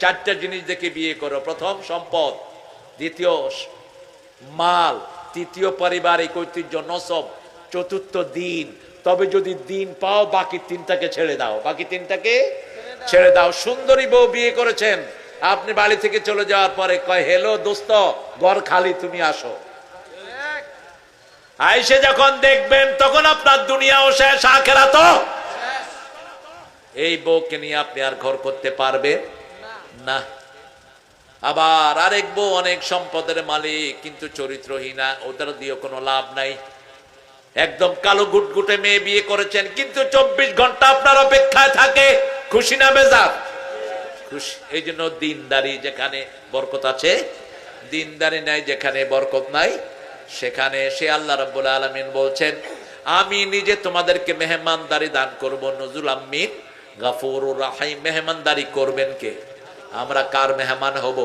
চারটা জিনিস দেখে বিয়ে করো। প্রথম সম্পদ, দ্বিতীয় মাল, তৃতীয় পারিবারিক ঐতিহ্য, নসব, চতুর্থ দিন। তবে যদি দিন পাও, বাকি তিনটাকে ছেড়ে দাও। বাকি তিনটাকে ছেড়ে দাও। সুন্দরী বউ বিয়ে করেছেন। আপনি বাড়ি থেকে চলে যাওয়ার পরে কয়, হেলো দোস্ত, ঘর খালি, তুমি আসো। আইসে যখন দেখবেন, তখন আপনার দুনিয়াও শেষ আখেরা তো এই বউকে নিয়ে আপনি আর ঘর করতে পারবেন না। আবার আরেক বউ অনেক সম্পদের মালিক, কিন্তু চরিত্রহীনা, ওদের দিয়ে কোনো লাভ নাই। একদম কালো গুটগুটে মেয়ে বিয়ে করেছেন, কিন্তু চব্বিশ ঘণ্টা আপনার অপেক্ষায় থাকে। খুশি না বেজার? খুশি এই জন্য দিনদারি যেখানে বরকত আছে, দিনদারি নাই যেখানে বরকত নাই, সেখানে সে আল্লাহ রাব্বুল আলামিন বলছেন, আমি নিজে তোমাদেরকে মেহমানদারি দান করব, নজরুল আমিন গাফুর রাহাই মেহমানদারি করবেন কে? আমরা কার মেহমান হব